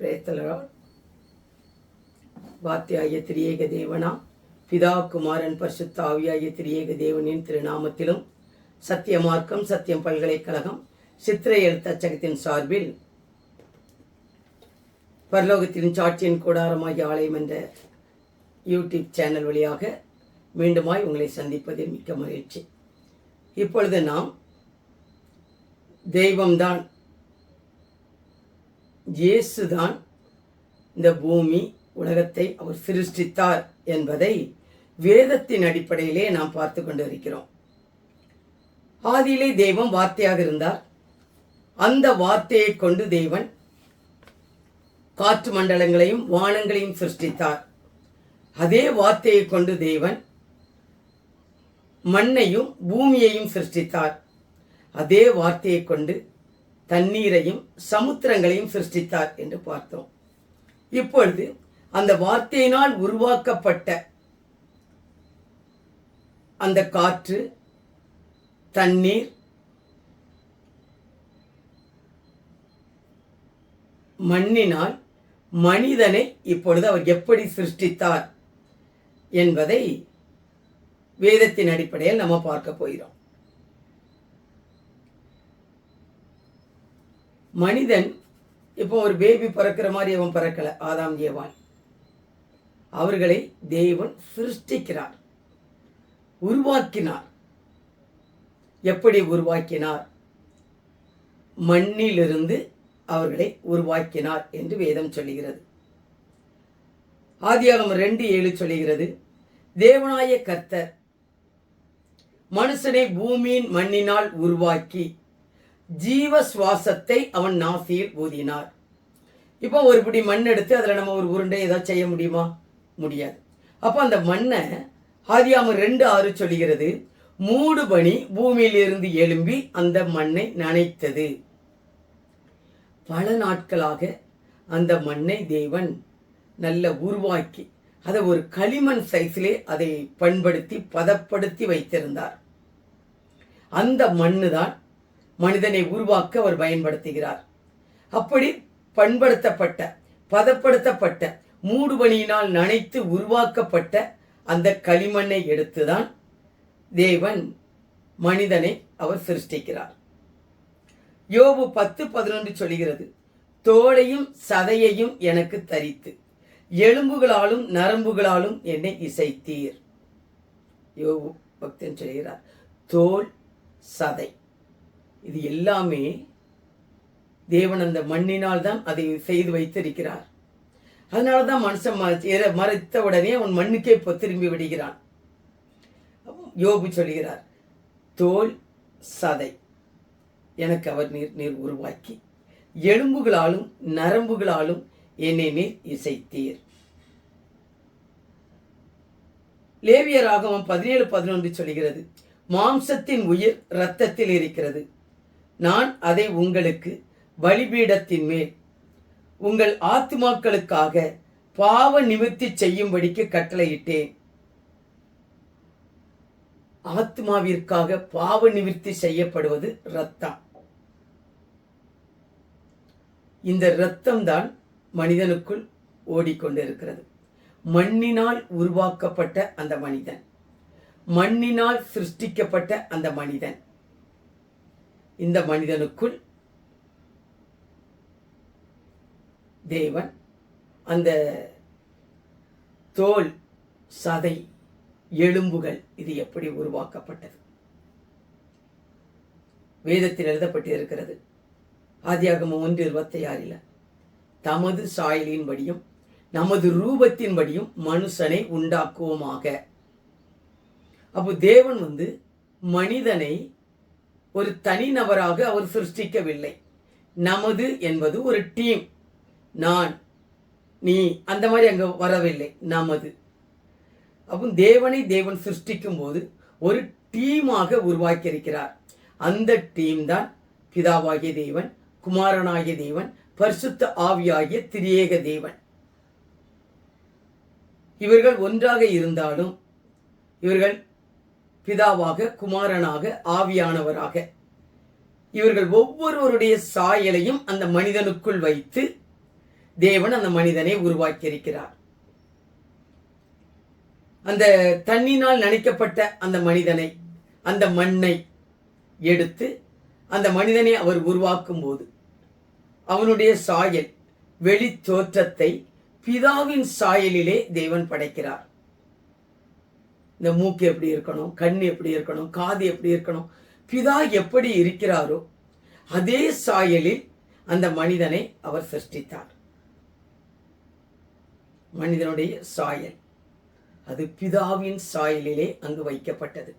பிரேத்தலரா? வாத்தியாய திரியேக தேவனா பிதா குமாரன் பரிசுத்த ஆவியாய திரியேக தேவனின் திருநாமத்திலும் சத்திய மார்க்கம் சத்தியம் பல்கலைக்கழகம் சித்திரை எழுத்தச்சகத்தின் சார்பில் பரலோகத்தின் சாட்சியின் கூடாரமாகிய ஆலயம் என்ற யூடியூப் சேனல் வழியாக மீண்டுமாய் உங்களை சந்திப்பதில் மிக்க மகிழ்ச்சி. இப்பொழுது நாம் தெய்வம்தான் இயேசுதான் இந்த பூமி உலகத்தை அவர் சிருஷ்டித்தார் என்பதை வேதத்தின் அடிப்படையிலே நாம் பார்த்து கொண்டு இருக்கிறோம் ஆதியிலே தெய்வம் வார்த்தையாக இருந்தார். அந்த வார்த்தையை கொண்டு தேவன் காற்று மண்டலங்களையும் வானங்களையும் சிருஷ்டித்தார். அதே வார்த்தையை கொண்டு தேவன் மண்ணையும் பூமியையும் சிருஷ்டித்தார். அதே வார்த்தையை கொண்டு தண்ணீரையும் சமுத்திரங்களையும் சிருஷ்டித்தார் என்று பார்த்தோம். இப்பொழுது அந்த வார்த்தையினால் உருவாக்கப்பட்ட அந்த காற்று தண்ணீர் மண்ணினால் மனிதனை இப்பொழுது அவர் எப்படி சிருஷ்டித்தார் என்பதை வேதத்தின் அடிப்படையில் நம்ம பார்க்க போகிறோம். மனிதன் இப்போ ஒரு பேபி பிறக்கிற மாதிரி அவன் பிறக்கல ஆதாம் தேவான் அவர்களை தேவன் சிருஷ்டிக்கிறார் உருவாக்கினார். எப்படி உருவாக்கினார்? மண்ணிலிருந்து அவர்களை உருவாக்கினார் என்று வேதம் சொல்லுகிறது. ஆதியாகம் ரெண்டு ஏழு சொல்லுகிறது தேவனாய கர்த்தர் மனுஷனை பூமியின் மண்ணினால் உருவாக்கி ஜீவ சுவாசத்தை அவன் நாசியில் ஊதினார். இப்போ ஒரு பிடி மண் எடுத்து அதில் நம்ம ஒரு உருண்டை ஏதாவது செய்ய முடியுமா? முடியாது. அப்போ அந்த மண்ணை ஆதியாமர் ரெண்டு ஆறு சொல்லுகிறது மூடு பனி பூமியிலிருந்து எழும்பி அந்த மண்ணை நனைத்தது. பல நாட்களாக அந்த மண்ணை தேவன் நல்ல உருவாக்கி அதை ஒரு களிமண் சைஸிலே அதை பண்படுத்தி பதப்படுத்தி வைத்திருந்தார். அந்த மண்ணு தான் மனிதனை உருவாக்க அவர் பயன்படுத்துகிறார். அப்படி பண்படுத்தப்பட்ட பதப்படுத்தப்பட்ட மூடுபனியினால் நனைத்து உருவாக்கப்பட்ட அந்த களிமண்ணை எடுத்துதான் தேவன் மனிதனை அவர் சிருஷ்டிக்கிறார். யோபு பத்து பதினொன்று சொல்கிறது தோளையும் சதையையும் எனக்கு தரித்து எலும்புகளாலும் நரம்புகளாலும் என்னை இசைத்தீர். யோபு பக்தன் சொல்கிறார் தோல் சதை. இது எல்லாமே தேவன் அந்த மண்ணினால் தான் அதை செய்து வைத்திருக்கிறார். அதனால தான் மனுஷன் மறைத்த உடனே அவன் மண்ணுக்கே இப்போ திரும்பி விடுகிறான். யோபு சொல்கிறார் தோல் சதை. எனக்கு அவர் நீர் நீர் உருவாக்கி. எலும்புகளாலும் நரம்புகளாலும் என்னை நீர் இசைத்தீர். லேவிய ராகவம் பதினேழு பதினொன்று சொல்கிறது மாம்சத்தின் உயிர் இரத்தத்தில் இருக்கிறது. நான் அதை உங்களுக்கு பலிபீடத்தின் மேல் உங்கள் ஆத்துமாக்களுக்காக பாவ நிவர்த்தி செய்யும்படிக்கு கட்டளையிட்டேன். ஆத்மாவிற்காக பாவ நிவர்த்தி செய்யப்படுவது இரத்தம். இந்த இரத்தம் தான் மனிதனுக்குள் ஓடிக்கொண்டிருக்கிறது. மண்ணினால் உருவாக்கப்பட்ட அந்த மனிதன். மண்ணினால் சிருஷ்டிக்கப்பட்ட அந்த மனிதன். இந்த மனிதனுக்குள் தேவன் அந்த தோல் சதை எலும்புகள் இது எப்படி உருவாக்கப்பட்டது? வேதத்தில் எழுதப்பட்டு இருக்கிறது ஆதியாகமம் ஒன்று இருபத்தி ஆறில் தமது சாயலின்படியும் நமது ரூபத்தின்படியும் மனுஷனை உண்டாக்குவோமாக. அப்போ தேவன் வந்து மனிதனை ஒரு தனிநபராக அவர் சிருஷ்டிக்கவில்லை. நமது என்பது ஒரு டீம். நான் நீ அந்த மாதிரி அங்கே வரவில்லை. நமது. அப்போ தேவனை தேவன் சிருஷ்டிக்கும் போது ஒரு டீமாக உருவாக்கியிருக்கிறார். அந்த டீம் தான் பிதாவாகிய தேவன் குமாரனாகிய தேவன் பரிசுத்த ஆவியாகிய திரியேக தேவன். இவர்கள் ஒன்றாக இருந்தாலும் இவர்கள் பிதாவாக குமாரனாக ஆவியானவராக. இவர்கள் ஒவ்வொருவருடைய சாயலையும் அந்த மனிதனுக்குள் வைத்து தேவன் அந்த மனிதனை உருவாக்கியிருக்கிறார். அந்த தண்ணினால் நனைக்கப்பட்ட அந்த மனிதனை அந்த மண்ணை எடுத்து அந்த மனிதனை அவர் உருவாக்கும் போது அவனுடைய சாயல் வெளி தோற்றத்தை பிதாவின் சாயலிலே தேவன் படைக்கிறார். இந்த மூக்கு எப்படி இருக்கணும் கண் எப்படி இருக்கணும் காது எப்படி இருக்கணும் பிதா எப்படி இருக்கிறாரோ அதே சாயலில் அந்த மனிதனை அவர் சிருஷ்டித்தார். மனிதனுடைய சாயல். அது பிதாவின் சாயலிலே அங்கு வைக்கப்பட்டது.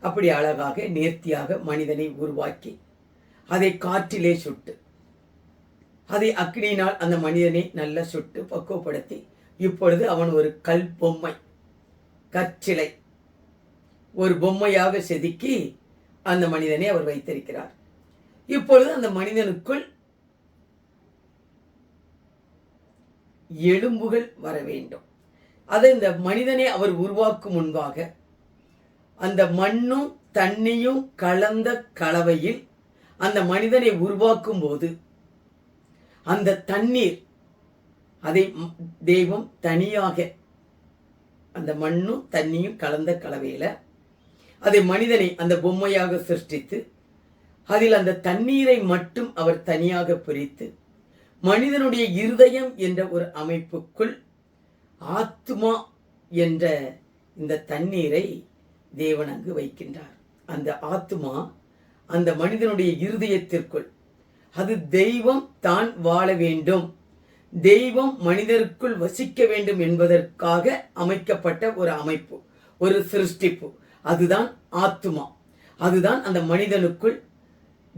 அப்படி அழகாக நேர்த்தியாக மனிதனை உருவாக்கி அதை காற்றிலே சுட்டு அதை அக்னியினால் அந்த மனிதனை நல்ல சுட்டு பக்குவப்படுத்தி இப்பொழுது அவன் ஒரு கல் பொம்மை. கற்சிலை. ஒரு பொம்மையாக செதுக்கி அந்த மனிதனை அவர் வைத்திருக்கிறார். இப்பொழுது அந்த மனிதனுக்குள் எலும்புகள் வர வேண்டும். அதை இந்த மனிதனை அவர் உருவாக்கும் முன்பாக அந்த மண்ணும் தண்ணியும் கலந்த கலவையில் அந்த மனிதனை உருவாக்கும் போது அந்த தண்ணீர் அதை தெய்வம் தனியாக அந்த மண்ணும் தண்ணியும் கலந்த கலவையில் அதை மனிதனை அந்த பொம்மையாக சிருஷ்டித்து அதில் அந்த தண்ணீரை மட்டும் அவர் தனியாக பிரித்து மனிதனுடைய இருதயம் என்ற ஒரு அமைப்புக்குள் ஆத்மா என்ற இந்த தண்ணீரை தேவன் அங்கு வைக்கின்றார். அந்த ஆத்மா அந்த மனிதனுடைய இருதயத்திற்குள் அது தெய்வம் தான் வாழ வேண்டும். தெய்வம் மனிதருக்குள் வசிக்க வேண்டும் என்பதற்காக அமைக்கப்பட்ட ஒரு அமைப்பு ஒரு சிருஷ்டிப்பு. அதுதான் ஆத்துமா. அதுதான் அந்த மனிதனுக்குள்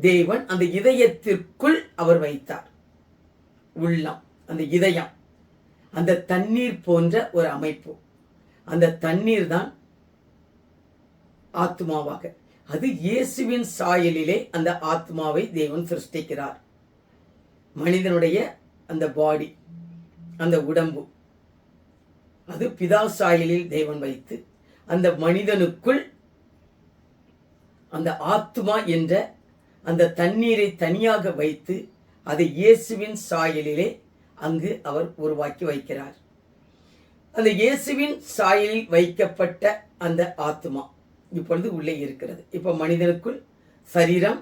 தேவன் அந்த இதயத்திற்குள் அவர் வைத்தார். உள்ளம் அந்த இதயம் அந்த தண்ணீர் போன்ற ஒரு அமைப்பு. அந்த தண்ணீர் தான் ஆத்மாவாக அது இயேசுவின் சாயலிலே அந்த ஆத்மாவை தேவன் சிருஷ்டிக்கிறார். மனிதனுடைய அந்த பாடி அந்த உடம்பு. அது பிதா சாயலில் தேவன் வைத்து அந்த மனிதனுக்குள் அந்த ஆத்மா என்ற அந்த தண்ணீரை தனியாக வைத்து அதை இயேசுவின் சாயலிலே அங்கு அவர் உருவாக்கி வைக்கிறார். அந்த இயேசுவின் சாயலில் வைக்கப்பட்ட அந்த ஆத்மா இப்பொழுது உள்ளே இருக்கிறது. இப்போ மனிதனுக்குள் சரீரம்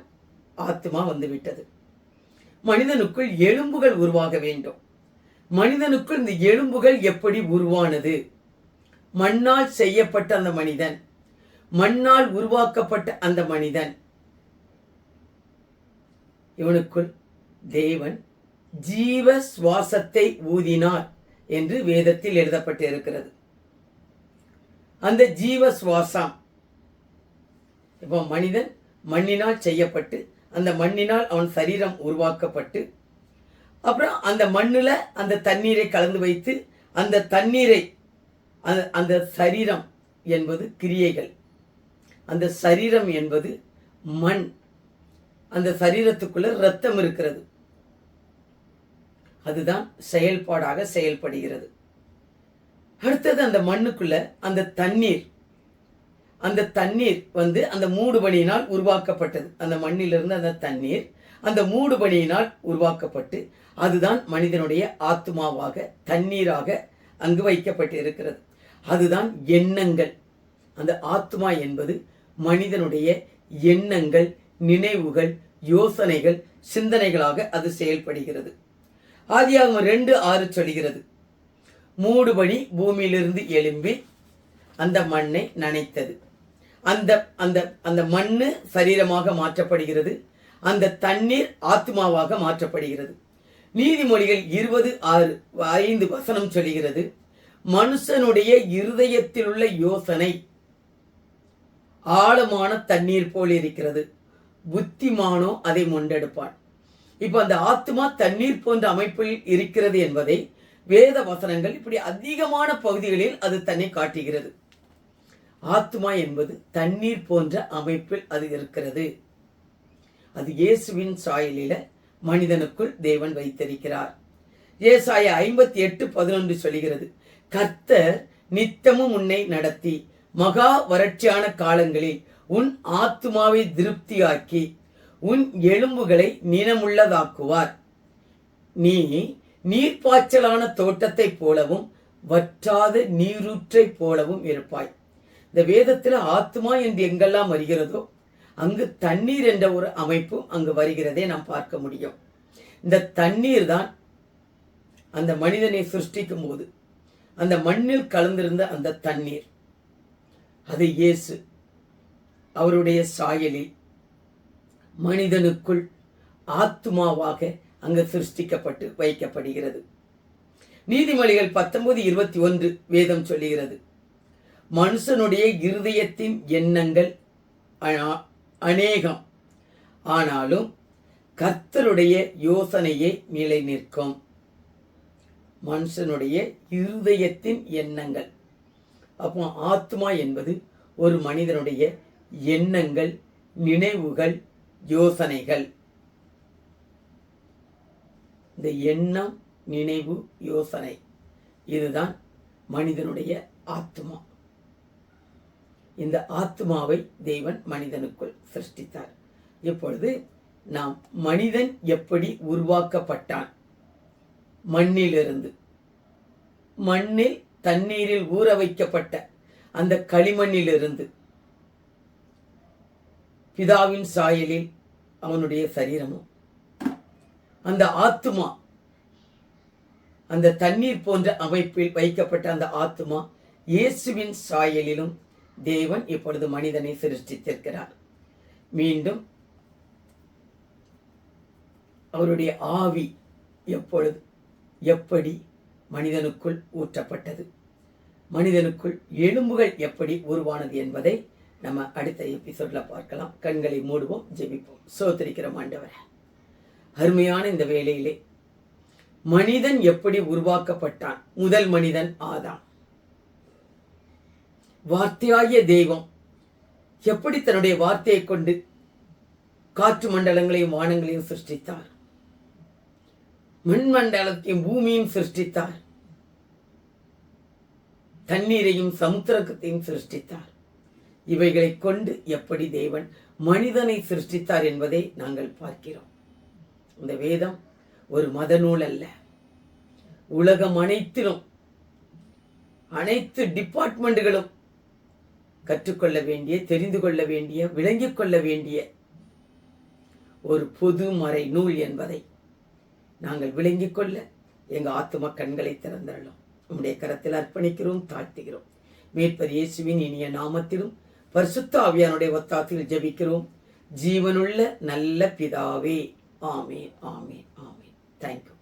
ஆத்மா வந்துவிட்டது. மனிதனுக்குள் எலும்புகள் உருவாக வேண்டும். மனிதனுக்குள் இந்த எலும்புகள் எப்படி உருவானது? மண்ணால் செய்யப்பட்ட அந்த மனிதன் மண்ணால் உருவாக்கப்பட்ட அந்த மனிதன் இவனுக்குள் தேவன் ஜீவ சுவாசத்தை ஊதினார் என்று வேதத்தில் எழுதப்பட்டு இருக்கிறது அந்த ஜீவ சுவாசம் இப்போ மனிதன் மண்ணினால் செய்யப்பட்டு அந்த மண்ணினால் அவன் சரீரம் உருவாக்கப்பட்டு அப்புறம் அந்த மண்ணில் அந்த தண்ணீரை கலந்து வைத்து அந்த தண்ணீரை அந்த அந்த சரீரம் என்பது கிரியைகள். அந்த சரீரம் என்பது மண். அந்த சரீரத்துக்குள்ள ரத்தம் இருக்கிறது. அதுதான் செயல்பாடாக செயல்படுகிறது. அடுத்தது அந்த மண்ணுக்குள்ள அந்த தண்ணீர். அந்த தண்ணீர் வந்து அந்த மூடுபனியினால் உருவாக்கப்பட்டது. அந்த மண்ணிலிருந்து அந்த தண்ணீர் அந்த மூடுபனியினால் உருவாக்கப்பட்டு அதுதான் மனிதனுடைய ஆத்மாவாக தண்ணீராக அங்கு வைக்கப்பட்டு இருக்கிறது அதுதான் எண்ணங்கள். அந்த ஆத்மா என்பது மனிதனுடைய எண்ணங்கள் நினைவுகள் யோசனைகள் சிந்தனைகளாக அது செயல்படுகிறது. ஆதியாகம் ரெண்டு ஆறு சொல்கிறது மூடுபனி பூமியிலிருந்து எழும்பி அந்த மண்ணை நனைத்தது. அந்த அந்த அந்த மண்ணு சரீரமாக மாற்றப்படுகிறது. அந்த தண்ணீர் ஆத்மாவாக மாற்றப்படுகிறது. நீதிமொழிகள் இருபது ஆறு ஐந்து வசனம் சொல்கிறது மனுஷனுடைய இருதயத்தில் உள்ள யோசனை ஆழமான தண்ணீர் போல் இருக்கிறது. புத்திமானோ அதை முண்டெடுப்பான். இப்போ அந்த ஆத்மா தண்ணீர் போன்ற அமைப்பில் இருக்கிறது என்பதை வேத வசனங்கள் இப்படி அதிகமான பகுதிகளில் அது தன்னை காட்டுகிறது. ஆத்மா என்பது தண்ணீர் போன்ற அமைப்பில் அது இருக்கிறது. அது இயேசுவின் சாயலில மனிதனுக்குள் தேவன் வைத்திருக்கிறார். ஏசாய ஐம்பத்தி எட்டு பதினொன்று சொல்கிறது கர்த்தர் நித்தமும் உன்னை நடத்தி மகா வறட்சியான காலங்களில் உன் ஆத்துமாவை திருப்தியாக்கி உன் எலும்புகளை நினமுள்ளதாக்குவார். நீ நீர்ப்பாய்ச்சலான தோட்டத்தைப் போலவும் வற்றாத நீரூற்றைப் போலவும் இருப்பாய். இந்த வேதத்தில் ஆத்மா என்று எங்கெல்லாம் வருகிறதோ அங்கு தண்ணீர் என்ற ஒரு அமைப்பும் அங்கு வருகிறதே நாம் பார்க்க முடியும். இந்த தண்ணீர் தான் அந்த மனிதனை சிருஷ்டிக்கும் போது அந்த மண்ணில் கலந்திருந்த அந்த தண்ணீர். அது இயேசு. அவருடைய சாயலில் மனிதனுக்குள் ஆத்மாவாக அங்கு சிருஷ்டிக்கப்பட்டு வைக்கப்படுகிறது. நீதிமொழிகள் பத்தொன்பது இருபத்தி ஒன்று வேதம் சொல்லுகிறது. மனுஷனுடைய இருதயத்தின் எண்ணங்கள் அ- அநேகம். ஆனாலும் கர்த்தருடைய யோசனையே நிலை நிற்கும் மனுஷனுடைய இருதயத்தின் எண்ணங்கள். அப்போ ஆத்மா என்பது ஒரு மனிதனுடைய எண்ணங்கள் நினைவுகள் யோசனைகள். இந்த எண்ணம் நினைவு யோசனை. இதுதான் மனிதனுடைய ஆத்மா. இந்த ஆத்மாவை தேவன் மனிதனுக்குள் சிருஷ்டித்தார். இப்பொழுது நாம் மனிதன் எப்படி உருவாக்கப்பட்டான்? மண்ணிலிருந்து. மண்ணில் தண்ணீரில் ஊற வைக்கப்பட்ட அந்த களிமண்ணிலிருந்து. பிதாவின் சாயலில் அவனுடைய சரீரமும். அந்த ஆத்துமா அந்த தண்ணீர் போன்ற அமைப்பில் வைக்கப்பட்ட அந்த ஆத்துமா இயேசுவின் சாயலிலும் தேவன் இப்பொழுது மனிதனை சிருஷ்டித்திருக்கிறார். மீண்டும் அவருடைய ஆவி எப்பொழுது எப்படி மனிதனுக்குள் ஊற்றப்பட்டது? மனிதனுக்குள் எலும்புகள் எப்படி உருவானது என்பதை நம்ம அடுத்த எபிசோட்ல பார்க்கலாம். கண்களை மூடுவோம் ஜெபிப்போம். சோத்திரிக்கிறோம் ஆண்டவர. அருமையான இந்த வேலையிலே மனிதன் எப்படி உருவாக்கப்பட்டான்? முதல் மனிதன் ஆதான் வார்த்தையாகிய தெய்வம். எப்படி தன்னுடைய வார்த்தையை கொண்டு காற்று மண்டலங்களையும் வானங்களையும் சிருஷ்டித்தார்? மண்மண்டலத்தையும் பூமியும் சிருஷ்டித்தார். தண்ணீரையும் சமுத்திரத்தையும் சிருஷ்டித்தார். இவைகளை கொண்டு எப்படி தேவன் மனிதனை சிருஷ்டித்தார் என்பதை நாங்கள் பார்க்கிறோம். இந்த வேதம் ஒரு மத நூல் அல்ல. உலகம் அனைத்திலும் அனைத்து டிபார்ட்மெண்ட்டுகளும் கற்றுக்கொள்ள வேண்டிய தெரிந்து கொள்ள வேண்டிய விளங்கிக் கொள்ள வேண்டிய ஒரு பொது மறை நூல் என்பதை நாங்கள் விளங்கிக் கொள்ள எங்கள் ஆத்தும கண்களை திறந்தரலாம் உம்முடைய கரத்தில் அர்ப்பணிக்கிறோம் தாழ்த்துகிறோம். மேற்பர் இயேசுவின் இனிய நாமத்திலும் பரிசுத்த ஆவியானுடைய ஒத்தாத்தில் ஜெபிக்கிறோம். ஜீவனுள்ள நல்ல பிதாவே ஆமேன் ஆமேன் ஆமேன். தேங்க்யூ